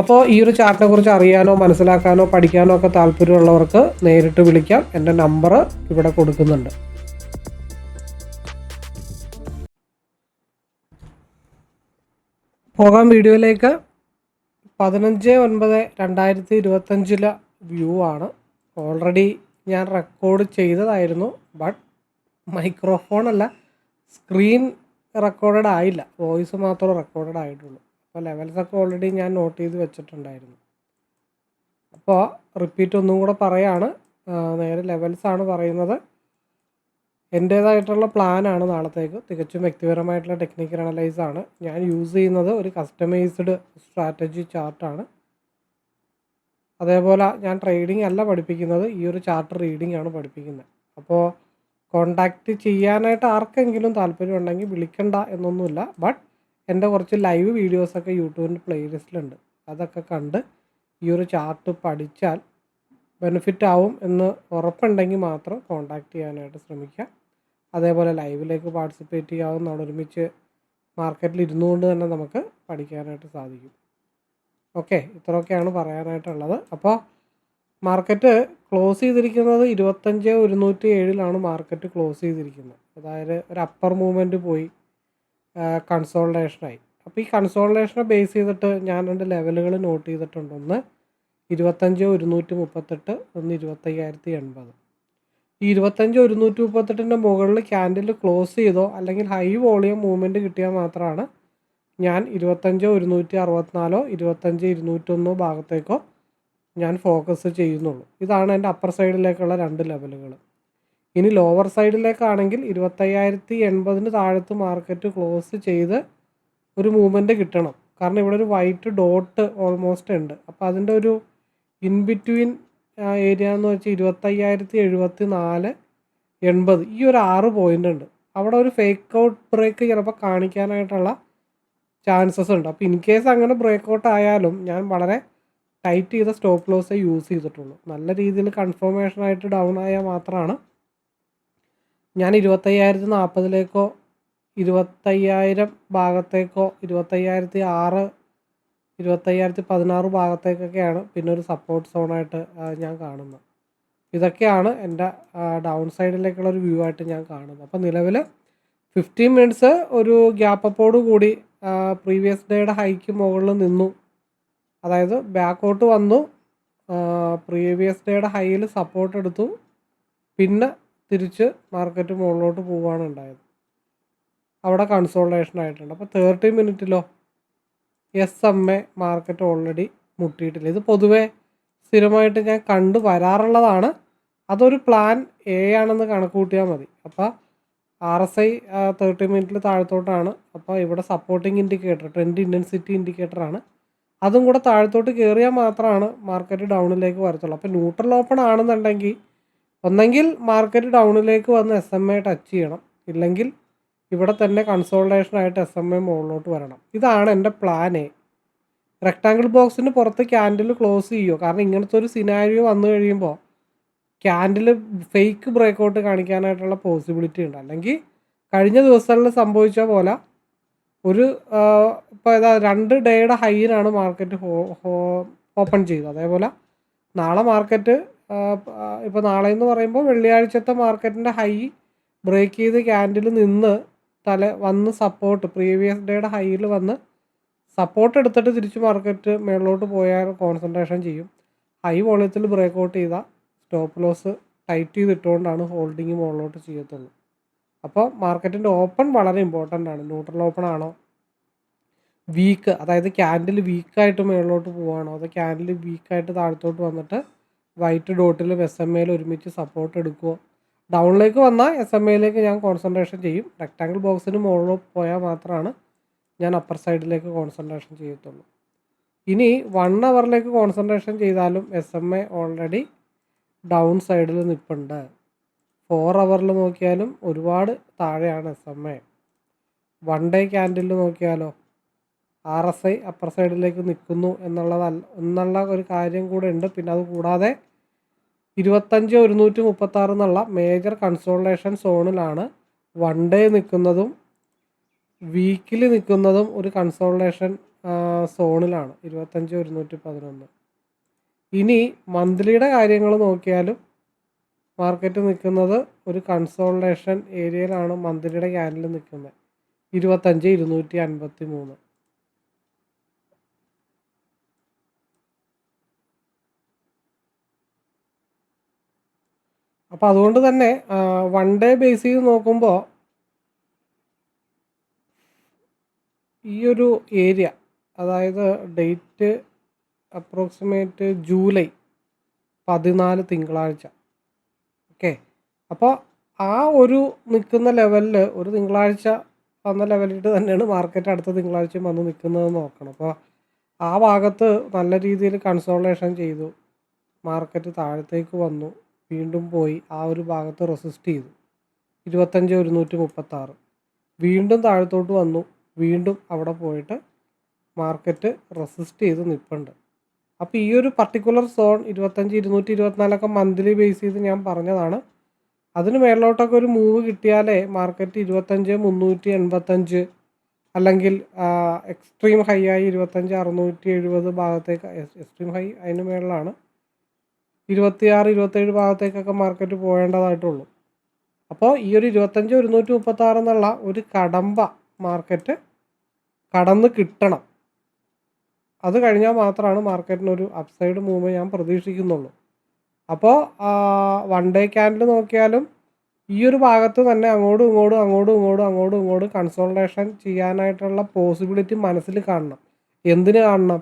അപ്പോൾ ഈ ഒരു ചാർട്ടിനെ കുറിച്ച് അറിയാനോ മനസ്സിലാക്കാനോ പഠിക്കാനോ ഒക്കെ താല്പര്യമുള്ളവർക്ക് നേരിട്ട് വിളിക്കാം. എന്റെ നമ്പർ ഇവിടെ കൊടുക്കുന്നുണ്ട്. പോകാം വീഡിയോയിലേക്ക്. പതിനഞ്ച് ഒൻപത് രണ്ടായിരത്തി ഇരുപത്തഞ്ചിലെ വ്യൂ ആണ്. ഓൾറെഡി ഞാൻ റെക്കോർഡ് ചെയ്തതായിരുന്നു ബട്ട് മൈക്രോഫോൺ അല്ല സ്ക്രീൻ റെക്കോർഡഡ് ആയില്ല. വോയിസ് മാത്രമേ റെക്കോർഡഡ് ആയിട്ടുള്ളൂ. അപ്പോൾ ലെവൽസ് ഒക്കെ ഓൾറെഡി ഞാൻ നോട്ട് ചെയ്ത് വെച്ചിട്ടുണ്ടായിരുന്നു. അപ്പോൾ റിപ്പീറ്റ് ഒന്നും കൂടെ പറയാണ്. നേരെ ലെവൽസ് ആണ് പറയുന്നത്. എന്റേതായിട്ടുള്ള പ്ലാനാണ് നാളത്തേക്ക്. തികച്ചും വ്യക്തിപരമായിട്ടുള്ള ടെക്നിക്കൽ അനലൈസ് ആണ്. ഞാൻ യൂസ് ചെയ്യുന്നത് ഒരു കസ്റ്റമൈസ്ഡ് സ്ട്രാറ്റജി ചാർട്ടാണ് അതേപോലെ ഞാൻ ട്രേഡിംഗ് അല്ല പഠിപ്പിക്കുന്നത് ഈ ഒരു ചാർട്ട് റീഡിംഗ് ആണ് പഠിപ്പിക്കുന്നത്. അപ്പോൾ കോണ്ടാക്റ്റ് ചെയ്യാനായിട്ട് ആർക്കെങ്കിലും താല്പര്യമുണ്ടെങ്കിൽ വിളിക്കണ്ട എന്നൊന്നുമില്ല. ബട്ട് എന്റെ കുറച്ച് ലൈവ് വീഡിയോസൊക്കെ യൂട്യൂബിന്റെ പ്ലേലിസ്റ്റിലുണ്ട് അതൊക്കെ കണ്ട് ഈ ഒരു ചാർട്ട് പഠിച്ചാൽ ബെനിഫിറ്റ് ആവും എന്ന് ഉറപ്പുണ്ടെങ്കിൽ മാത്രം കോണ്ടാക്ട് ചെയ്യാനായിട്ട് ശ്രമിക്കുക. അതേപോലെ ലൈവിലേക്ക് പാർട്ടിസിപ്പേറ്റ് ചെയ്യാവുന്നതാണ് ഒരുമിച്ച് മാർക്കറ്റിൽ ഇരുന്നുകൊണ്ട് തന്നെ നമുക്ക് പഠിക്കാനായിട്ട് സാധിക്കും. ഓക്കെ ഇത്രയൊക്കെയാണ് പറയാനായിട്ടുള്ളത്. അപ്പോൾ മാർക്കറ്റ് ക്ലോസ് ചെയ്തിരിക്കുന്നത് ഇരുപത്തഞ്ച് ഒരുന്നൂറ്റി ഏഴിലാണ് മാർക്കറ്റ് ക്ലോസ് ചെയ്തിരിക്കുന്നത്. അതായത് ഒരു അപ്പർ മൂവ്മെന്റ് പോയി. കൺസോൾട്ടേഷനായി അപ്പോൾ ഈ കൺസോൾട്ടേഷനെ ബേസ് ചെയ്തിട്ട് ഞാൻ എന്റെ ലെവലുകൾ നോട്ട് ചെയ്തിട്ടുണ്ട്. ഒന്ന് ഇരുപത്തഞ്ച് ഒരുന്നൂറ്റി മുപ്പത്തെട്ട് ഒന്ന് ഇരുപത്തയ്യായിരത്തി എൺപത് ഈ ഇരുപത്തഞ്ച് ഒരുന്നൂറ്റി മുപ്പത്തെട്ടിന്റെ മുകളിൽ ക്യാൻഡിൽ ക്ലോസ് ചെയ്തോ അല്ലെങ്കിൽ ഹൈ വോളിയം മൂവ്മെന്റ് കിട്ടിയാൽ മാത്രമാണ് ഞാൻ ഇരുപത്തഞ്ച് ഒരുന്നൂറ്റി അറുപത്തിനാലോ ഇരുപത്തഞ്ച് ഇരുന്നൂറ്റൊന്നോ ഭാഗത്തേക്കോ ഞാൻ ഫോക്കസ് ചെയ്യുന്നുള്ളൂ. ഇതാണ് എന്റെ അപ്പർ സൈഡിലേക്കുള്ള രണ്ട് ലെവലുകൾ ഇനി ലോവർ സൈഡിലേക്കാണെങ്കിൽ ഇരുപത്തയ്യായിരത്തി എൺപതിന് താഴത്ത് മാർക്കറ്റ് ക്ലോസ് ചെയ്ത് ഒരു മൂവ്മെന്റ് കിട്ടണം. കാരണം ഇവിടെ ഒരു വൈറ്റ് ഡോട്ട് ഓൾമോസ്റ്റ് ഉണ്ട്. അപ്പോൾ അതിന്റെ ഒരു ഇൻ ബിറ്റ്വീൻ ഏരിയ എന്ന് വെച്ചാൽ ഇരുപത്തയ്യായിരത്തി എഴുപത്തി നാല് എൺപത്. ഈ ഒരു ആറ് പോയിന്റ് ഉണ്ട്. അവിടെ ഒരു ഫേക്ക് ഔട്ട് ബ്രേക്ക് ചിലപ്പോൾ കാണിക്കാനായിട്ടുള്ള ചാൻസസ് ഉണ്ട്. അപ്പോൾ ഇൻ കേസ് അങ്ങനെ ബ്രേക്ക് ഔട്ട് ആയാലും ഞാൻ വളരെ ടൈറ്റ് ചെയ്ത സ്റ്റോപ്പ് ലോസേ യൂസ് ചെയ്തിട്ടുള്ളൂ. നല്ല രീതിയിൽ കൺഫർമേഷൻ ആയിട്ട് ഡൗൺ ആയാൽ മാത്രമാണ് ഞാൻ ഇരുപത്തയ്യായിരത്തി നാൽപ്പതിലേക്കോ ഇരുപത്തയ്യായിരം ഭാഗത്തേക്കോ ഇരുപത്തയ്യായിരത്തി ആറ് ഇരുപത്തയ്യായിരത്തി പതിനാറ് ഭാഗത്തേക്കൊക്കെയാണ് പിന്നെ ഒരു സപ്പോർട്ട് സോണായിട്ട് ഞാൻ കാണുന്നത്. ഇതൊക്കെയാണ് എന്റെ ഡൗൺ സൈഡിലേക്കുള്ള ഒരു വ്യൂ ആയിട്ട് ഞാൻ കാണുന്നത്. അപ്പോൾ നിലവിൽ ഫിഫ്റ്റീൻ മിനിറ്റ്സ് ഒരു ഗ്യാപ്പ് അപ്പോട് കൂടി പ്രീവിയസ് ഡേയുടെ ഹൈക്ക് മുകളിൽ നിന്നു. അതായത് ബാക്കോട്ട് വന്നു പ്രീവിയസ് ഡേയുടെ ഹൈയിൽ സപ്പോർട്ട് എടുത്തു. പിന്നെ തിരിച്ച് മാർക്കറ്റ് മുകളിലോട്ട് പോവുകയാണ് ഉണ്ടായത്. അവിടെ കൺസോൾട്ടേഷൻ ആയിട്ടുണ്ട്. അപ്പോൾ thirty മിനിറ്റിലോ S M A market already മുട്ടിയിട്ടില്ല. ഇത് പൊതുവേ സ്ഥിരമായിട്ട് ഞാൻ കണ്ടു വരാറുള്ളതാണ്. അതൊരു പ്ലാൻ എ ആണെന്ന് കണക്ക് കൂട്ടിയാൽ മതി അപ്പോൾ ആർ എസ് ഐ തേർട്ടി മിനിറ്റിൽ താഴത്തോട്ടാണ്. അപ്പോൾ ഇവിടെ സപ്പോർട്ടിംഗ് ഇൻഡിക്കേറ്റർ ട്രെൻഡ് ഇന്റൻസിറ്റി ഇൻഡിക്കേറ്ററാണ് അതും കൂടെ താഴത്തോട്ട് കയറിയാൽ മാത്രമാണ് മാർക്കറ്റ് ഡൗണിലേക്ക് വരത്തുള്ളൂ. അപ്പോൾ ന്യൂട്രൽ ഓപ്പൺ ആണെന്നുണ്ടെങ്കിൽ ഒന്നെങ്കിൽ മാർക്കറ്റ് ഡൗണിലേക്ക് വന്ന് എസ് എം എ ടച്ച് ചെയ്യണം. ഇല്ലെങ്കിൽ ഇവിടെ തന്നെ കൺസോൾട്ടേഷൻ ആയിട്ട് എസ് എം എ മുകളിലോട്ട് വരണം. ഇതാണ് എന്റെ പ്ലാൻ എ റെക്ടാങ്കിൾ ബോക്സിന് പുറത്ത് ക്യാൻഡിൽ ക്ലോസ് ചെയ്യുമോ കാരണം ഇങ്ങനത്തെ ഒരു സിനാരിയോ വന്നു കഴിയുമ്പോൾ ക്യാൻഡിൽ ഫേക്ക് ബ്രേക്കൗട്ട് കാണിക്കാനായിട്ടുള്ള പോസിബിലിറ്റി ഉണ്ട്. അല്ലെങ്കിൽ കഴിഞ്ഞ ദിവസങ്ങളിൽ സംഭവിച്ച പോലെ ഒരു ഇപ്പോൾ ഏതാ രണ്ട് ഡേയുടെ ഹൈയിനാണ് മാർക്കറ്റ് ഓപ്പൺ ചെയ്തത്. അതേപോലെ നാളെ മാർക്കറ്റ് ഇപ്പോൾ നാളെ എന്ന് പറയുമ്പോൾ വെള്ളിയാഴ്ചത്തെ മാർക്കറ്റിന്റെ ഹൈ ബ്രേക്ക് ചെയ്ത് ക്യാൻഡിൽ നിന്ന് തല വന്ന് സപ്പോർട്ട് പ്രീവിയസ് ഡേയുടെ ഹൈയിൽ വന്ന് സപ്പോർട്ട് എടുത്തിട്ട് തിരിച്ച് മാർക്കറ്റ് മേളിലോട്ട് പോയാൽ കോൺസെൻട്രേഷൻ ചെയ്യും. ഹൈ വോളിയത്തിൽ ബ്രേക്ക് ഔട്ട് ചെയ്താൽ സ്റ്റോപ്പ് ലോസ് ടൈറ്റ് ചെയ്തിട്ടുകൊണ്ടാണ് ഹോൾഡിങ് മുകളിലോട്ട് ചെയ്യത്തുള്ളൂ. അപ്പോൾ മാർക്കറ്റിന്റെ ഓപ്പൺ വളരെ ഇമ്പോർട്ടന്റ് ആണ്. ന്യൂട്രൽ ഓപ്പൺ ആണോ? വീക്ക് അതായത് ക്യാൻഡിൽ വീക്കായിട്ട് മുകളിലോട്ട് പോവുകയാണോ അതോ ക്യാൻഡിൽ വീക്കായിട്ട് താഴത്തോട്ട് വന്നിട്ട് വൈറ്റ് ഡോട്ടിലും എസ് എം എയിൽ ഒരുമിച്ച് സപ്പോർട്ട് എടുക്കുമോ ഡൗണിലേക്ക് വന്നാൽ എസ് എം എയിലേക്ക് ഞാൻ കോൺസെൻട്രേഷൻ ചെയ്യും. റെക്റ്റാങ്കിൾ ബോക്സിന് മുകളിൽ പോയാൽ മാത്രമാണ് ഞാൻ അപ്പർ സൈഡിലേക്ക് കോൺസെൻട്രേഷൻ ചെയ്യത്തുള്ളൂ. ഇനി വൺ അവറിലേക്ക് കോൺസെൻട്രേഷൻ ചെയ്താലും S M A already down സൈഡിൽ നിൽപ്പുണ്ട് ഫോർ അവറിൽ നോക്കിയാലും ഒരുപാട് താഴെയാണ് S M A one day candle നോക്കിയാലോ ആർ എസ് ഐ അപ്പർ സൈഡിലേക്ക് നിൽക്കുന്നു എന്നുള്ളതല്ല എന്നുള്ള ഒരു കാര്യം കൂടെ ഉണ്ട്. പിന്നെ അത് കൂടാതെ ഇരുപത്തഞ്ച് ഒരുന്നൂറ്റി മുപ്പത്താറ് എന്നുള്ള മേജർ കൺസോളേഷൻ സോണിലാണ് വൺ ഡേ നിൽക്കുന്നതും വീക്കിൽ നിൽക്കുന്നതും ഒരു കൺസോളേഷൻ സോണിലാണ് ഇരുപത്തഞ്ച് ഒരുന്നൂറ്റി പതിനൊന്ന്. ഇനി മന്ത്ലിയുടെ കാര്യങ്ങൾ നോക്കിയാലും മാർക്കറ്റ് നിൽക്കുന്നത് ഒരു കൺസോളേഷൻ ഏരിയയിലാണ് മന്ത്ലിയുടെ ക്യാൻഡിൽ നിൽക്കുന്നത്. ഇരുപത്തഞ്ച് ഇരുന്നൂറ്റി അൻപത്തി മൂന്ന് അപ്പോൾ അതുകൊണ്ട് തന്നെ വൺ ഡേ ബേസ് ചെയ്ത് നോക്കുമ്പോൾ ഈ ഒരു ഏരിയ അതായത് ഡേറ്റ് അപ്രോക്സിമേറ്റ് ജൂലൈ പതിനാല് തിങ്കളാഴ്ച. ഓക്കെ അപ്പോൾ ആ ഒരു നിൽക്കുന്ന ലെവലിൽ ഒരു തിങ്കളാഴ്ച വന്ന ലെവലിട്ട് തന്നെയാണ് മാർക്കറ്റ് അടുത്ത തിങ്കളാഴ്ചയും വന്ന് നിൽക്കുന്നത് നോക്കണം. അപ്പോൾ ആ ഭാഗത്ത് നല്ല രീതിയിൽ കൺസോളേഷൻ ചെയ്തു. മാർക്കറ്റ് താഴത്തേക്ക് വന്നു. വീണ്ടും പോയി ആ ഒരു ഭാഗത്ത് റെസിസ്റ്റ് ചെയ്തു. ഇരുപത്തഞ്ച് ഒരുന്നൂറ്റി മുപ്പത്താറ്. വീണ്ടും താഴത്തോട്ട് വന്നു. വീണ്ടും അവിടെ പോയിട്ട് മാർക്കറ്റ് റെസിസ്റ്റ് ചെയ്ത് നിൽപ്പുണ്ട് അപ്പോൾ ഈ ഒരു പർട്ടിക്കുലർ സോൺ ഇരുപത്തഞ്ച് ഇരുന്നൂറ്റി ഇരുപത്തിനാലൊക്കെ മന്ത്ലി ബേസ് ചെയ്ത് ഞാൻ പറഞ്ഞതാണ്. അതിന് മേളിലോട്ടൊക്കെ ഒരു മൂവ് കിട്ടിയാലേ മാർക്കറ്റ് ഇരുപത്തഞ്ച് മുന്നൂറ്റി എൺപത്തഞ്ച് അല്ലെങ്കിൽ എക്സ്ട്രീം ഹൈ ആയി ഇരുപത്തഞ്ച് അറുന്നൂറ്റി എഴുപത് ഭാഗത്തേക്ക് എക്സ്ട്രീം ഹൈ അതിന് മേളിലാണ്. ഇരുപത്തിയാറ് ഇരുപത്തേഴ് ഭാഗത്തേക്കൊക്കെ മാർക്കറ്റ് പോകേണ്ടതായിട്ടുള്ളൂ അപ്പോൾ ഈ ഒരു ഇരുപത്തഞ്ച് ഒരുന്നൂറ്റി മുപ്പത്താറ് എന്നുള്ള ഒരു കടമ്പ മാർക്കറ്റ് കടന്ന് കിട്ടണം. അത് കഴിഞ്ഞാൽ മാത്രമാണ് മാർക്കറ്റിനൊരു അപ്സൈഡ് മൂവ് ഞാൻ പ്രതീക്ഷിക്കുന്നുള്ളൂ. അപ്പോൾ വൺ ഡേ ക്യാൻഡിൽ നോക്കിയാലും ഈ ഒരു ഭാഗത്ത് തന്നെ അങ്ങോട്ടും ഇങ്ങോട്ടും അങ്ങോട്ടും ഇങ്ങോട്ടും അങ്ങോട്ടും ഇങ്ങോട്ടും കൺസോൾട്ടേഷൻ ചെയ്യാനായിട്ടുള്ള പോസിബിലിറ്റി മനസ്സിൽ കാണണം. എന്തിന് കാണണം?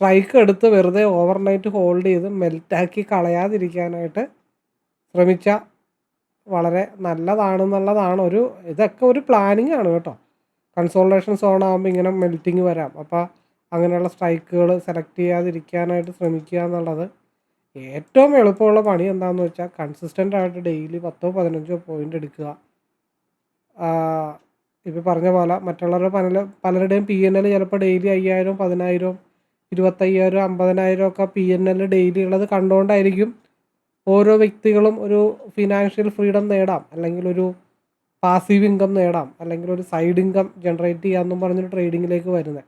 സ്ട്രൈക്ക് എടുത്ത് വെറുതെ ഓവർനൈറ്റ് ഹോൾഡ് ചെയ്ത് മെൽറ്റാക്കി കളയാതിരിക്കാനായിട്ട് ശ്രമിച്ച വളരെ നല്ലതാണെന്നുള്ളതാണ് ഒരു ഇതൊക്കെ ഒരു പ്ലാനിങ് ആണ് കേട്ടോ. കൺസോൾട്ടേഷൻ സോൺ ആകുമ്പോൾ ഇങ്ങനെ മെൽറ്റിങ് വരാം. അപ്പോൾ അങ്ങനെയുള്ള സ്ട്രൈക്കുകൾ സെലക്ട് ചെയ്യാതിരിക്കാനായിട്ട് ശ്രമിക്കുക എന്നുള്ളത് ഏറ്റവും എളുപ്പമുള്ള പണി എന്താണെന്ന് വെച്ചാൽ കൺസിസ്റ്റന്റ് ആയിട്ട് ഡെയിലി പത്തോ പതിനഞ്ചോ പോയിന്റ് എടുക്കുക. ഇപ്പോൾ പറഞ്ഞ പോലെ മറ്റുള്ളവരുടെ പല പലരുടെയും പി എൻ എൽ ചിലപ്പോൾ ഡെയിലി അയ്യായിരം പതിനായിരം ഇരുപത്തയ്യായിരം അമ്പതിനായിരം ഒക്കെ പി എൻ എൽ ഡെയിലി ഉള്ളത് കണ്ടുകൊണ്ടായിരിക്കും ഓരോ വ്യക്തികളും ഒരു ഫിനാൻഷ്യൽ ഫ്രീഡം നേടാം. അല്ലെങ്കിൽ ഒരു പാസീവ് ഇൻകം നേടാം. അല്ലെങ്കിൽ ഒരു സൈഡ് ഇൻകം ജനറേറ്റ് ചെയ്യാമെന്നും പറഞ്ഞൊരു ട്രേഡിങ്ങിലേക്ക് വരുന്നത്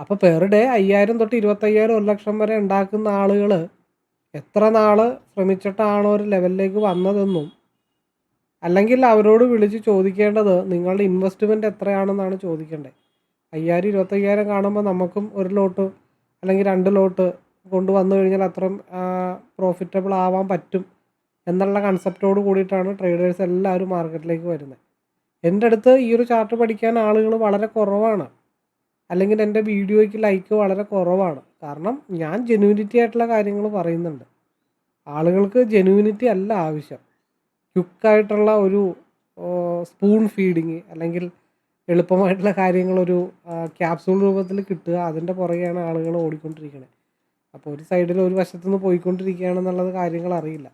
അപ്പോൾ പെർ ഡേ അയ്യായിരം തൊട്ട് ഇരുപത്തയ്യായിരം ഒരു ലക്ഷം വരെ ഉണ്ടാക്കുന്ന ആളുകൾ എത്ര നാൾ ശ്രമിച്ചിട്ടാണ് ഒരു ലെവലിലേക്ക് വന്നതെന്നും അല്ലെങ്കിൽ അവരോട് വിളിച്ച് ചോദിക്കേണ്ടത് നിങ്ങളുടെ ഇൻവെസ്റ്റ്മെന്റ് എത്രയാണെന്നാണ് ചോദിക്കേണ്ടത്. അയ്യായിരം ഇരുപത്തയ്യായിരം കാണുമ്പോൾ നമുക്കും ഒരു ലോട്ട് അല്ലെങ്കിൽ രണ്ട് ലോട്ട് കൊണ്ട് വന്നു കഴിഞ്ഞാൽ അത്രയും പ്രോഫിറ്റബിൾ ആവാൻ പറ്റും എന്നുള്ള കൺസെപ്റ്റോട് കൂടിയിട്ടാണ് ട്രേഡേഴ്സ് എല്ലാവരും മാർക്കറ്റിലേക്ക് വരുന്നത്. എന്റെ അടുത്ത് ഈ ഒരു ചാർട്ട് പഠിക്കാൻ ആളുകൾ വളരെ കുറവാണ്. അല്ലെങ്കിൽ എന്റെ വീഡിയോയ്ക്ക് ലൈക്ക് വളരെ കുറവാണ്. കാരണം ഞാൻ ജെന്യൂനിറ്റി ആയിട്ടുള്ള കാര്യങ്ങൾ പറയുന്നുണ്ട്. ആളുകൾക്ക് ജെന്യൂനിറ്റി അല്ല ആവശ്യം. ക്യുക്കായിട്ടുള്ള ഒരു സ്പൂൺ ഫീഡിങ് അല്ലെങ്കിൽ എളുപ്പമായിട്ടുള്ള കാര്യങ്ങളൊരു ക്യാപ്സൂൾ രൂപത്തിൽ കിട്ടുക അതിന്റെ പുറകെയാണ് ആളുകൾ ഓടിക്കൊണ്ടിരിക്കുന്നത് അപ്പോൾ ഒരു സൈഡിൽ ഒരു വശത്തുനിന്ന് പോയിക്കൊണ്ടിരിക്കുകയാണെന്നുള്ളത് കാര്യങ്ങൾ അറിയില്ല.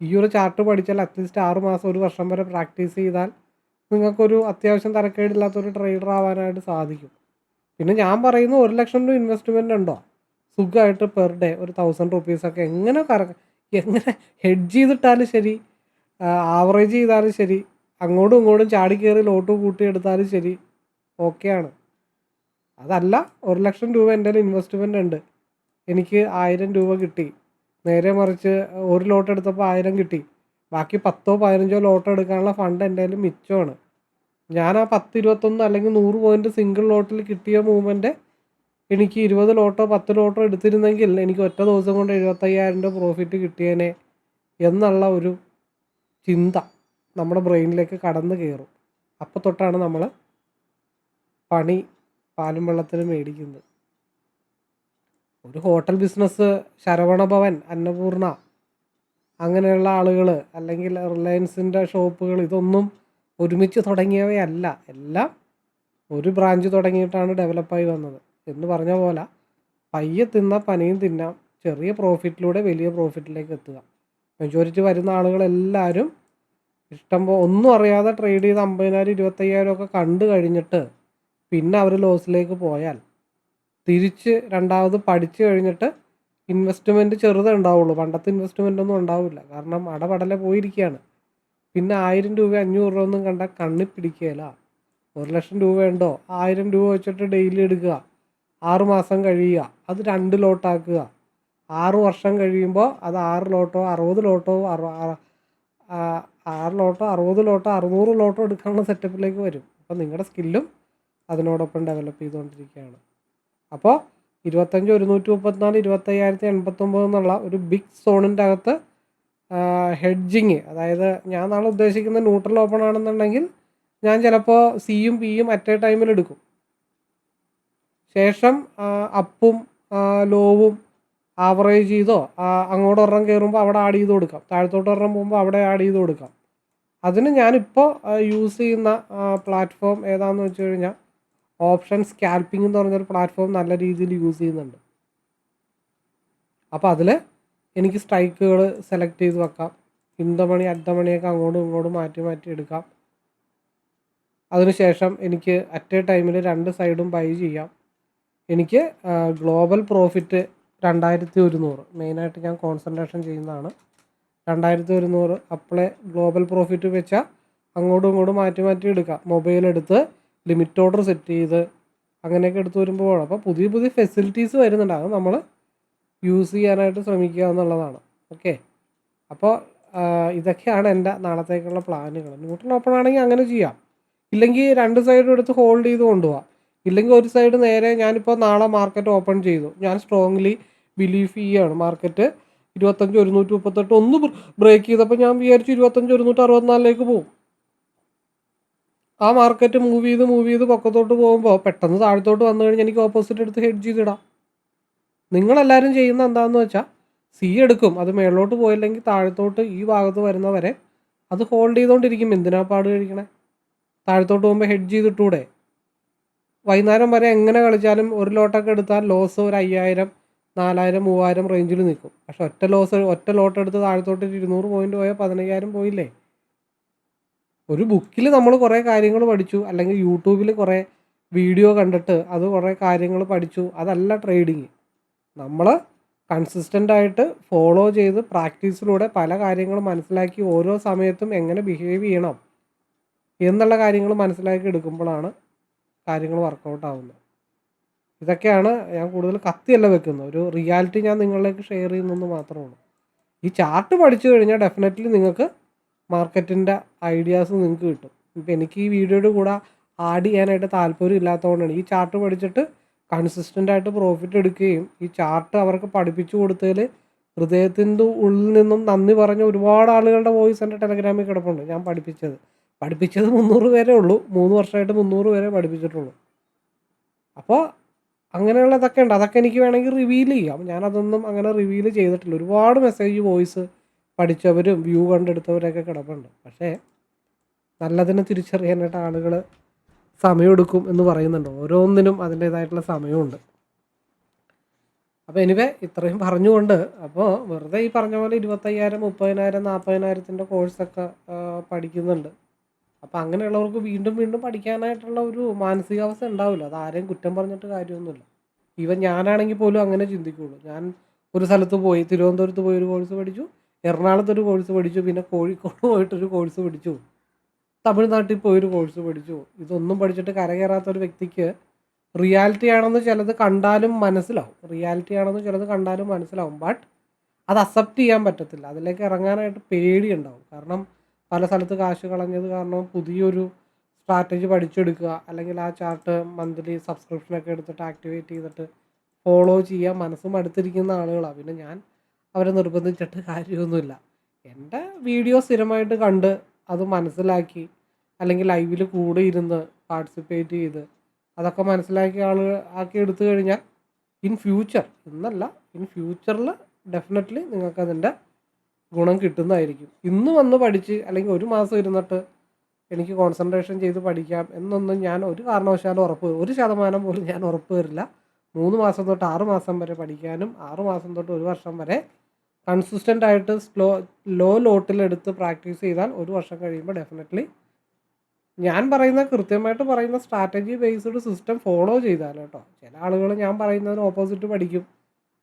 ഈ ഒരു ചാർട്ട് പഠിച്ചാൽ അറ്റ്ലീസ്റ്റ് ആറ് മാസം ഒരു വർഷം വരെ പ്രാക്ടീസ് ചെയ്താൽ നിങ്ങൾക്കൊരു അത്യാവശ്യം തരക്കേടില്ലാത്തൊരു ട്രേഡർ ആവാനായിട്ട് സാധിക്കും. പിന്നെ ഞാൻ പറയുന്നു ഒരു ലക്ഷം രൂപ ഇൻവെസ്റ്റ്മെന്റ് ഉണ്ടോ? സുഖമായിട്ട് പെർ ഡേ ഒരു തൗസൻഡ് റുപ്പീസൊക്കെ എങ്ങനെ കറ എങ്ങനെ ഹെഡ്ജ് ചെയ്തിട്ടാലും ശരി ആവറേജ് ചെയ്താലും ശരി അങ്ങോട്ടും ഇങ്ങോട്ടും ചാടി കയറി ലോട്ട് കൂട്ടിയെടുത്താലും ശരി. ഓക്കെയാണ് അതല്ല ഒരു ലക്ഷം രൂപ എന്റെ ഇൻവെസ്റ്റ്മെന്റ് ഉണ്ട്. എനിക്ക് ആയിരം രൂപ കിട്ടി. നേരെ മറിച്ച് ഒരു ലോട്ട് എടുത്തപ്പോൾ ആയിരം കിട്ടി. ബാക്കി പത്തോ പതിനഞ്ചോ ലോട്ട് എടുക്കാനുള്ള ഫണ്ട് എന്റെ കയ്യിൽ മിച്ചമാണ്. ഞാൻ ആ പത്ത് ഇരുപത്തൊന്ന് അല്ലെങ്കിൽ നൂറ് പോയിന്റ് സിംഗിൾ ലോട്ടിൽ കിട്ടിയ മൂവ്മെന്റ് എനിക്ക് ഇരുപത് ലോട്ടോ പത്ത് ലോട്ടോ എടുത്തിരുന്നെങ്കിൽ എനിക്ക് ഒറ്റ ദിവസം കൊണ്ട് എഴുപത്തയ്യായിരം രൂപ പ്രോഫിറ്റ് കിട്ടിയേനെ എന്നുള്ള ഒരു ചിന്ത. നമ്മുടെ ബ്രെയിനിലേക്ക് കടന്നു കയറും. അപ്പോൾ തൊട്ടാണ് നമ്മൾ പണി പാലും വെള്ളത്തിനും മേടിക്കുന്നത്. ഒരു ഹോട്ടൽ ബിസിനസ് ശരവണ ഭവൻ അന്നപൂർണ അങ്ങനെയുള്ള ആളുകൾ അല്ലെങ്കിൽ റിലയൻസിന്റെ ഷോപ്പുകൾ ഇതൊന്നും ഒരുമിച്ച് തുടങ്ങിയവയല്ല. എല്ലാം ഒരു ബ്രാഞ്ച് തുടങ്ങിയിട്ടാണ് ഡെവലപ്പായി വന്നത്. എന്ന് പറഞ്ഞ പോലെ പയ്യെ തിന്ന പനിയും തിന്നാം ചെറിയ പ്രോഫിറ്റിലൂടെ വലിയ പ്രോഫിറ്റിലേക്ക് എത്തുക. മെജോറിറ്റി വരുന്ന ആളുകളെല്ലാവരും ഇഷ്ടം പോ ഒന്നും അറിയാതെ ട്രേഡ് ചെയ്ത് അമ്പതിനായിരം ഇരുപത്തയ്യായിരം ഒക്കെ കണ്ടു കഴിഞ്ഞിട്ട് പിന്നെ അവർ ലോസിലേക്ക് പോയാൽ തിരിച്ച് രണ്ടാമത് പഠിച്ചു കഴിഞ്ഞിട്ട് ഇൻവെസ്റ്റ്മെന്റ് ചെറുതേ ഉണ്ടാവുള്ളൂ. പണ്ടത്തെ ഇൻവെസ്റ്റ്മെന്റ് ഒന്നും ഉണ്ടാവില്ല. കാരണം അടപടലെ പോയിരിക്കുകയാണ്. പിന്നെ ആയിരം രൂപ അഞ്ഞൂറ് രൂപ ഒന്നും കണ്ട കണ്ണി പിടിക്കുകയില്ല. ഒരു ലക്ഷം രൂപ ഉണ്ടോ? ആയിരം രൂപ വെച്ചിട്ട് ഡെയിലി എടുക്കുക. ആറ് മാസം കഴിയുക. അത് രണ്ട് ലോട്ടാക്കുക ആറ് വർഷം കഴിയുമ്പോൾ അത് ആറ് ലോട്ടോ അറുപത് ലോട്ടോ ആറ് ലോട്ടോ അറുപത് ലോട്ടോ അറുന്നൂറ് ലോട്ടോ എടുക്കാനുള്ള സെറ്റപ്പിലേക്ക് വരും. അപ്പോൾ നിങ്ങളുടെ സ്കില്ലും അതിനോടൊപ്പം ഡെവലപ്പ് ചെയ്തുകൊണ്ടിരിക്കുകയാണ് അപ്പോൾ ഇരുപത്തഞ്ച് ഒരുന്നൂറ്റി മുപ്പത്തിനാല് ഇരുപത്തയ്യായിരത്തി എൺപത്തൊമ്പത് എന്നുള്ള ഒരു ബിഗ് സോണിന്റെ അകത്ത് ഹെഡ്ജിങ് അതായത് ഞാൻ നാളെ ഉദ്ദേശിക്കുന്ന ന്യൂട്രൽ ഓപ്പൺ ആണെന്നുണ്ടെങ്കിൽ ഞാൻ ചിലപ്പോൾ സിയും പിയും അറ്റ് എ ടൈമിൽ എടുക്കും. ശേഷം അപ്പും ലോവും ആവറേജ് ചെയ്തോ അങ്ങോട്ട് ഒരെണ്ണം കയറുമ്പോൾ അവിടെ ആഡ് ചെയ്ത് കൊടുക്കാം. താഴത്തോട്ട് ഒരെണ്ണം പോകുമ്പോൾ അവിടെ ആഡ് ചെയ്ത് കൊടുക്കാം. അതിന് ഞാനിപ്പോൾ യൂസ് ചെയ്യുന്ന പ്ലാറ്റ്ഫോം ഏതാണെന്ന് വെച്ച് കഴിഞ്ഞാൽ ഓപ്ഷൻ സ്കാൽപ്പിംഗ് എന്ന് പറഞ്ഞൊരു പ്ലാറ്റ്ഫോം നല്ല രീതിയിൽ യൂസ് ചെയ്യുന്നുണ്ട്. അപ്പോൾ അതിൽ എനിക്ക് സ്ട്രൈക്കുകൾ സെലക്ട് ചെയ്ത് വെക്കാം. ദ മണി അറ്റ് മണിയൊക്കെ അങ്ങോട്ടും ഇങ്ങോട്ടും മാറ്റി മാറ്റി എടുക്കാം. അതിനുശേഷം എനിക്ക് അറ്റ് എ ടൈമിൽ രണ്ട് സൈഡും ബൈ ചെയ്യാം. എനിക്ക് ഗ്ലോബൽ പ്രോഫിറ്റ് രണ്ടായിരത്തി ഒരുന്നൂറ് മെയിനായിട്ട് ഞാൻ കോൺസെൻട്രേഷൻ ചെയ്യുന്നതാണ്. രണ്ടായിരത്തി ഒരുന്നൂറ് അപ്ലൈ ഗ്ലോബൽ പ്രോഫിറ്റ് വെച്ചാൽ അങ്ങോട്ടും ഇങ്ങോട്ടും മാറ്റി മാറ്റി എടുക്കുക മൊബൈൽ എടുത്ത് ലിമിറ്റ് ഓർഡർ സെറ്റ് ചെയ്ത് അങ്ങനെയൊക്കെ എടുത്ത് വരുമ്പോൾ അപ്പോൾ പുതിയ പുതിയ ഫെസിലിറ്റീസ് വരുന്നുണ്ട്. അത് നമ്മൾ യൂസ് ചെയ്യാനായിട്ട് ശ്രമിക്കുക എന്നുള്ളതാണ്. ഓക്കെ അപ്പോൾ ഇതൊക്കെയാണ് എന്റെ നാളത്തേക്കുള്ള പ്ലാനുകൾ. ന്യൂട്രൽ ഓപ്പൺ ആണെങ്കിൽ അങ്ങനെ ചെയ്യാം. ഇല്ലെങ്കിൽ രണ്ട് സൈഡും എടുത്ത് ഹോൾഡ് ചെയ്ത് കൊണ്ടുപോകാം ഇല്ലെങ്കിൽ ഒരു സൈഡ് നേരെ ഞാനിപ്പോൾ നാളെ മാർക്കറ്റ് ഓപ്പൺ ചെയ്തു. ഞാൻ സ്ട്രോങ്ലി ബിലീവ് ചെയ്യാണ്. മാർക്കറ്റ് ഇരുപത്തഞ്ച് ഒരുന്നൂറ്റി മുപ്പത്തെട്ട് ഒന്ന് ബ്രേക്ക് ചെയ്തപ്പോൾ ഞാൻ വിചാരിച്ചു ഇരുപത്തഞ്ച് ഒരുന്നൂറ്റി അറുപത്തിനാലിലേക്ക് പോകും ആ മാർക്കറ്റ് മൂവ് ചെയ്ത് മൂവ് ചെയ്ത് പൊക്കത്തോട്ട് പോകുമ്പോൾ പെട്ടെന്ന് താഴത്തോട്ട് വന്നു കഴിഞ്ഞാൽ എനിക്ക് ഓപ്പോസിറ്റ് എടുത്ത് ഹെഡ് ചെയ്തിടാം. നിങ്ങളെല്ലാവരും ചെയ്യുന്ന എന്താണെന്ന് വെച്ചാൽ സി എടുക്കും. അത് മേളിലോട്ട് പോയില്ലെങ്കിൽ താഴത്തോട്ട് ഈ ഭാഗത്ത് വരുന്നവരെ അത് ഹോൾഡ് ചെയ്തുകൊണ്ടിരിക്കും എന്തിനാ പാട് കഴിക്കണേ? താഴത്തോട്ട് പോകുമ്പോൾ ഹെഡ് ചെയ്തിട്ടൂടെ? വൈകുന്നേരം വരെ എങ്ങനെ കളിച്ചാലും ഒരു ലോട്ടൊക്കെ എടുത്താൽ ലോസ് ഒരു അയ്യായിരം നാലായിരം മൂവായിരം റേഞ്ചിൽ നിൽക്കും. പക്ഷെ ഒറ്റ ലോസ് ഒറ്റ ലോട്ട് എടുത്ത് താഴത്തോട്ട് ഇരുന്നൂറ് പോയിന്റ് പോയാൽ പതിനയ്യായിരം പോയില്ലേ? ഒരു ബുക്കിൽ നമ്മൾ കുറേ കാര്യങ്ങൾ പഠിച്ചു. അല്ലെങ്കിൽ യൂട്യൂബിൽ കുറേ വീഡിയോ കണ്ടിട്ട് അത് കുറേ കാര്യങ്ങൾ പഠിച്ചു. അതല്ല ട്രേഡിങ് നമ്മൾ കൺസിസ്റ്റന്റ് ആയിട്ട് ഫോളോ ചെയ്ത് പ്രാക്ടീസിലൂടെ പല കാര്യങ്ങളും മനസ്സിലാക്കി ഓരോ സമയത്തും എങ്ങനെ ബിഹേവ് ചെയ്യണം എന്നുള്ള കാര്യങ്ങൾ മനസ്സിലാക്കി എടുക്കുമ്പോഴാണ് കാര്യങ്ങൾ വർക്കൗട്ട് ആവുന്നത്. ഇതൊക്കെയാണ് ഞാൻ കൂടുതൽ കത്തിയല്ല വെക്കുന്നത്. ഒരു റിയാലിറ്റി ഞാൻ നിങ്ങളിലേക്ക് ഷെയർ ചെയ്യുന്നെന്ന് മാത്രമാണ്. ഈ ചാർട്ട് പഠിച്ചു കഴിഞ്ഞാൽ ഡെഫിനറ്റ്ലി നിങ്ങൾക്ക് മാർക്കറ്റിന്റെ ഐഡിയാസ് നിങ്ങൾക്ക് കിട്ടും. ഇപ്പം എനിക്ക് ഈ വീഡിയോയുടെ കൂടെ ആഡ് ചെയ്യാനായിട്ട് താല്പര്യം ഇല്ലാത്തതുകൊണ്ടാണ്. ഈ ചാർട്ട് പഠിച്ചിട്ട് കൺസിസ്റ്റന്റ് ആയിട്ട് പ്രോഫിറ്റ് എടുക്കുകയും ഈ ചാർട്ട് അവർക്ക് പഠിപ്പിച്ചു കൊടുത്തതിൽ ഹൃദയത്തിന്റെ ഉള്ളിൽ നിന്നും നന്ദി പറഞ്ഞ ഒരുപാട് ആളുകളുടെ വോയിസ് എന്റെ ടെലഗ്രാമിൽ കിടപ്പുണ്ട്. ഞാൻ പഠിപ്പിച്ചത്. പഠിപ്പിച്ചത് മുന്നൂറ് പേരേ ഉള്ളൂ. മൂന്ന് വർഷമായിട്ട് മുന്നൂറ് പേരെ പഠിപ്പിച്ചിട്ടുള്ളൂ. അപ്പോൾ അങ്ങനെയുള്ളതൊക്കെ ഉണ്ട്. അതൊക്കെ എനിക്ക് വേണമെങ്കിൽ റിവീൽ ചെയ്യാം. ഞാനതൊന്നും അങ്ങനെ റിവീൽ ചെയ്തിട്ടില്ല. ഒരുപാട് മെസ്സേജ് വോയിസ് പഠിച്ചവരും വ്യൂ കണ്ടെടുത്തവരൊക്കെ കിടപ്പുണ്ട്. പക്ഷേ നല്ലതിനെ തിരിച്ചറിയാനായിട്ട് ആളുകൾ സമയമെടുക്കും എന്ന് പറയുന്നുണ്ട്. ഓരോന്നിനും അതിന്റേതായിട്ടുള്ള സമയമുണ്ട്. അപ്പോൾ എനിവേ ഇത്രയും പറഞ്ഞുകൊണ്ട് അപ്പോൾ വെറുതെ ഈ പറഞ്ഞ പോലെ ഇരുപത്തയ്യായിരം മുപ്പതിനായിരം നാൽപ്പതിനായിരത്തിന്റെ കോഴ്സൊക്കെ പഠിക്കുന്നുണ്ട്. അപ്പോൾ അങ്ങനെയുള്ളവർക്ക് വീണ്ടും വീണ്ടും പഠിക്കാനായിട്ടുള്ള ഒരു മാനസികാവസ്ഥ ഉണ്ടാവില്ല. അത് ആരെയും കുറ്റം പറഞ്ഞിട്ട് കാര്യമൊന്നുമില്ല. ഈവൻ ഞാനാണെങ്കിൽ പോലും അങ്ങനെ ചിന്തിക്കുള്ളൂ. ഞാൻ ഒരു സ്ഥലത്ത് പോയി തിരുവനന്തപുരത്ത് പോയി ഒരു കോഴ്സ് പഠിച്ചു എറണാകുളത്ത് ഒരു കോഴ്സ് പഠിച്ചു പിന്നെ കോഴിക്കോട് പോയിട്ടൊരു കോഴ്സ് പഠിച്ചു തമിഴ്നാട്ടിൽ പോയി ഒരു കോഴ്സ് പഠിച്ചു. ഇതൊന്നും പഠിച്ചിട്ട് കരകയറാത്ത ഒരു വ്യക്തിക്ക് റിയാലിറ്റി ആണെന്ന് ചിലത് കണ്ടാലും മനസ്സിലാവും. റിയാലിറ്റി ആണെന്ന് ചിലത് കണ്ടാലും മനസ്സിലാവും. ബട്ട് അത് അക്സെപ്റ്റ് ചെയ്യാൻ പറ്റത്തില്ല. അതിലേക്ക് ഇറങ്ങാനായിട്ട് പേടിയുണ്ടാവും. കാരണം പല സ്ഥലത്ത് കാശ് കളഞ്ഞത് കാരണം പുതിയൊരു സ്ട്രാറ്റജി പഠിച്ചെടുക്കുക. അല്ലെങ്കിൽ ആ ചാർട്ട് മന്ത്ലി സബ്സ്ക്രിപ്ഷനൊക്കെ എടുത്തിട്ട് ആക്ടിവേറ്റ് ചെയ്തിട്ട് ഫോളോ ചെയ്യാൻ മനസ്സും അടുത്തിരിക്കുന്ന ആളുകളാണ് പിന്നെ ഞാൻ അവരെ നിർബന്ധിച്ചിട്ട് കാര്യമൊന്നുമില്ല. എന്റെ വീഡിയോ സ്ഥിരമായിട്ട് കണ്ട് അത് മനസ്സിലാക്കി അല്ലെങ്കിൽ ലൈവിൽ കൂടെ ഇരുന്ന് പാർട്ടിസിപ്പേറ്റ് ചെയ്ത് അതൊക്കെ മനസ്സിലാക്കി ആൾ ആക്കി എടുത്തു കഴിഞ്ഞാൽ ഇൻ ഫ്യൂച്ചർ ഇന്നല്ല ഇൻ ഫ്യൂച്ചറിൽ ഡെഫിനറ്റ്ലി നിങ്ങൾക്കതിന്റെ ഗുണം കിട്ടുന്നതായിരിക്കും. ഇന്ന് വന്ന് പഠിച്ച് അല്ലെങ്കിൽ ഒരു മാസം ഇരുന്നിട്ട് എനിക്ക് കോൺസെൻട്രേഷൻ ചെയ്ത് പഠിക്കാം എന്നൊന്നും ഞാൻ ഒരു കാരണവശാലും ഉറപ്പ് ഒരു ശതമാനം പോലും ഞാൻ ഉറപ്പ് വരില്ല. മൂന്ന് മാസം തൊട്ട് ആറ് മാസം വരെ പഠിക്കാനും ആറ് മാസം തൊട്ട് ഒരു വർഷം വരെ കൺസിസ്റ്റന്റ് ആയിട്ട് സ്ലോ ലോ ലോട്ടിലെടുത്ത് പ്രാക്ടീസ് ചെയ്താൽ ഒരു വർഷം കഴിയുമ്പോൾ ഡെഫിനറ്റ്ലി ഞാൻ പറയുന്ന കൃത്യമായിട്ട് പറയുന്ന സ്ട്രാറ്റജി ബേസ്ഡ് സിസ്റ്റം ഫോളോ ചെയ്താൽ കേട്ടോ. ചില ആളുകൾ ഞാൻ പറയുന്നതിന് ഓപ്പോസിറ്റ് പഠിക്കും.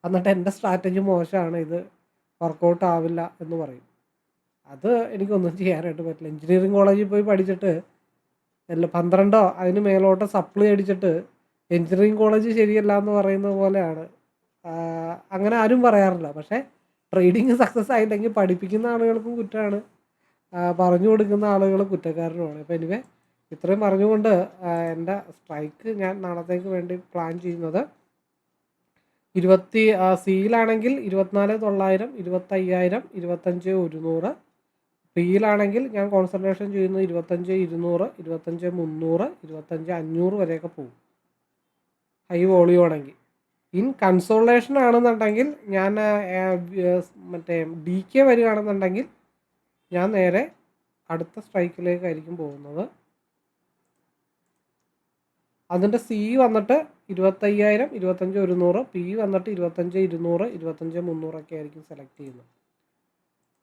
എന്നിട്ട് എന്റെ സ്ട്രാറ്റജി മോശമാണ്. ഇത് വർക്കൗട്ട് ആവില്ല എന്ന് പറയും. അത് എനിക്കൊന്നും ചെയ്യാനായിട്ട് പറ്റില്ല. എഞ്ചിനീയറിംഗ് കോളേജിൽ പോയി പഠിച്ചിട്ട് അല്ല പന്ത്രണ്ടോ അതിന് മേലോട്ട് സപ്ലി അടിച്ചിട്ട് എഞ്ചിനീയറിംഗ് കോളേജ് ശരിയല്ല എന്ന് പറയുന്ന പോലെയാണ്. അങ്ങനെ ആരും പറയാറില്ല. പക്ഷേ ട്രേഡിങ് സക്സസ് ആയില്ലെങ്കിൽ പഠിപ്പിക്കുന്ന ആളുകൾക്കും കുറ്റമാണ് പറഞ്ഞു കൊടുക്കുന്ന ആളുകൾ കുറ്റക്കാരനുമാണ്. അപ്പോൾ എനിവേ ഇത്രയും പറഞ്ഞുകൊണ്ട് എന്റെ സ്ട്രൈക്ക് ഞാൻ നാളത്തേക്ക് വേണ്ടി പ്ലാൻ ചെയ്യുന്നത് ഇരുപത്തി സിയിലാണെങ്കിൽ ഇരുപത്തിനാല് തൊള്ളായിരം ഇരുപത്തയ്യായിരം ഇരുപത്തഞ്ച് ഒരുന്നൂറ്. പിയിലാണെങ്കിൽ ഞാൻ കോൺസെൻട്രേഷൻ ചെയ്യുന്നത് ഇരുപത്തഞ്ച് ഇരുന്നൂറ് ഇരുപത്തഞ്ച് മുന്നൂറ് ഇരുപത്തഞ്ച് അഞ്ഞൂറ് വരെയൊക്കെ പോകും. ഹൈ വോളിയം ആണെങ്കിൽ. ഇൻ കൺസോളേഷൻ ആണെന്നുണ്ടെങ്കിൽ ഞാൻ മറ്റേ ഡി കെ വരികയാണെന്നുണ്ടെങ്കിൽ ഞാൻ നേരെ അടുത്ത സ്ട്രൈക്കിലേക്കായിരിക്കും പോകുന്നത്. അതിന്റെ സി വന്നിട്ട് ഇരുപത്തയ്യായിരം ഇരുപത്തഞ്ച് ഒരുന്നൂറ് പി വന്നിട്ട് ഇരുപത്തഞ്ച് ഇരുന്നൂറ് ഇരുപത്തഞ്ച് മുന്നൂറൊക്കെ ആയിരിക്കും സെലക്ട് ചെയ്യുന്നത്.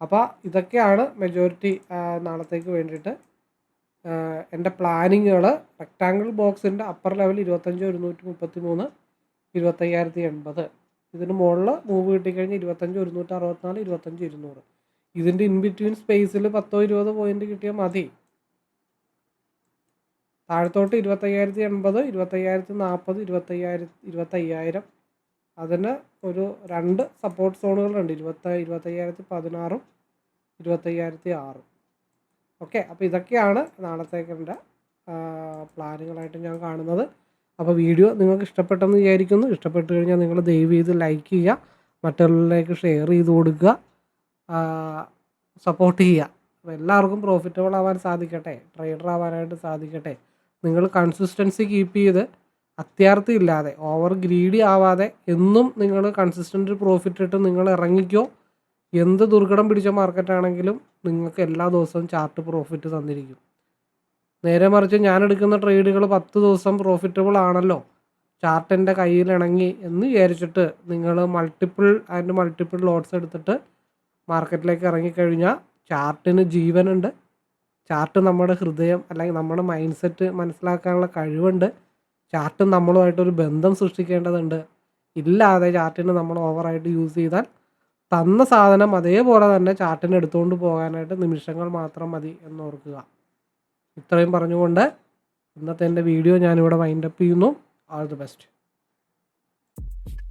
അപ്പോൾ ഇതൊക്കെയാണ് മെജോറിറ്റി നാളത്തേക്ക് വേണ്ടിയിട്ട് എന്റെ പ്ലാനിങ്ങുകൾ റെക്റ്റാങ്കിൾ ബോക്സിന്റെ അപ്പർ ലെവൽ ഇരുപത്തഞ്ച് ഒരുന്നൂറ്റി മുപ്പത്തി മൂന്ന് ഇരുപത്തയ്യായിരത്തി എൺപത്. ഇതിന് മുകളിൽ മൂവ് കിട്ടിക്കഴിഞ്ഞാൽ ഇരുപത്തഞ്ച് ഒരുന്നൂറ്റി അറുപത്തിനാല് ഇരുപത്തഞ്ച് ഇരുന്നൂറ്. ഇതിന്റെ ഇൻ ബിറ്റ്വീൻ സ്പേസിൽ പത്തോ ഇരുപതോ പോയിന്റ് കിട്ടിയാൽ മതി. താഴത്തോട്ട് ഇരുപത്തയ്യായിരത്തി എൺപത് ഇരുപത്തയ്യായിരത്തി നാൽപ്പത് ഇരുപത്തയ്യായിരത്തി ഇരുപത്തയ്യായിരം. അതിന് ഒരു രണ്ട് സപ്പോർട്ട് സോണുകളുണ്ട് ഇരുപത്ത ഇരുപത്തയ്യായിരത്തി പതിനാറും ഇരുപത്തയ്യായിരത്തി ആറും ഓക്കെ അപ്പോൾ ഇതൊക്കെയാണ് നാളത്തേക്കെന്റെ പ്ലാനുകളായിട്ട് ഞാൻ കാണുന്നത്. അപ്പോൾ വീഡിയോ നിങ്ങൾക്ക് ഇഷ്ടപ്പെട്ടെന്ന് വിചാരിക്കുന്നു. ഇഷ്ടപ്പെട്ട് കഴിഞ്ഞാൽ നിങ്ങൾ ദയവ് ചെയ്ത് ലൈക്ക് ചെയ്യുക. മറ്റുള്ളവരിലേക്ക് ഷെയർ ചെയ്ത് കൊടുക്കുക. സപ്പോർട്ട് ചെയ്യുക. അപ്പോൾ എല്ലാവർക്കും പ്രോഫിറ്റബിൾ ആവാൻ സാധിക്കട്ടെ. ട്രേഡർ ആവാനായിട്ട് സാധിക്കട്ടെ. നിങ്ങൾ കൺസിസ്റ്റൻസി കീപ്പ് ചെയ്ത് അത്യാർത്ഥി ഇല്ലാതെ ഓവർ ഗ്രീഡി ആവാതെ എന്നും നിങ്ങൾ കൺസിസ്റ്റന്റ് പ്രോഫിറ്റ് ഇട്ട് നിങ്ങൾ ഇറങ്ങിക്കോ. എന്ത് ദുർഘടം പിടിച്ച മാർക്കറ്റാണെങ്കിലും നിങ്ങൾക്ക് എല്ലാ ദിവസവും ചാർട്ട് പ്രോഫിറ്റ് തന്നിരിക്കും. നേരെ മറിച്ച് ഞാൻ എടുക്കുന്ന ട്രേഡുകൾ പത്ത് ദിവസം പ്രോഫിറ്റബിൾ ആണല്ലോ ചാർട്ടിന്റെ കയ്യിൽ ഇണങ്ങി എന്ന് വിചാരിച്ചിട്ട് നിങ്ങൾ മൾട്ടിപ്പിൾ ആൻഡ് മൾട്ടിപ്പിൾ ലോട്ട്സ് എടുത്തിട്ട് മാർക്കറ്റിലേക്ക് ഇറങ്ങിക്കഴിഞ്ഞാൽ ചാർട്ടിന് ജീവനുണ്ട്. ചാർട്ട് നമ്മുടെ ഹൃദയം അല്ലെങ്കിൽ നമ്മുടെ മൈൻഡ് സെറ്റ് മനസ്സിലാക്കാനുള്ള കഴിവുണ്ട്. ചാർട്ട് നമ്മളുമായിട്ടൊരു ബന്ധം സൃഷ്ടിക്കേണ്ടതുണ്ട്. ഇല്ലാതെ ചാർട്ടിന് നമ്മൾ ഓവറായിട്ട് യൂസ് ചെയ്താൽ തന്ന സാധനം അതേപോലെ തന്നെ ചാർട്ടിന് എടുത്തുകൊണ്ട് പോകാനായിട്ട് നിമിഷങ്ങൾ മാത്രം മതി എന്ന് ഓർക്കുക. ഇത്രയും പറഞ്ഞുകൊണ്ട് ഇന്നത്തെ എന്റെ വീഡിയോ ഞാനിവിടെ വൈൻഡപ്പ് ചെയ്യുന്നു. All the best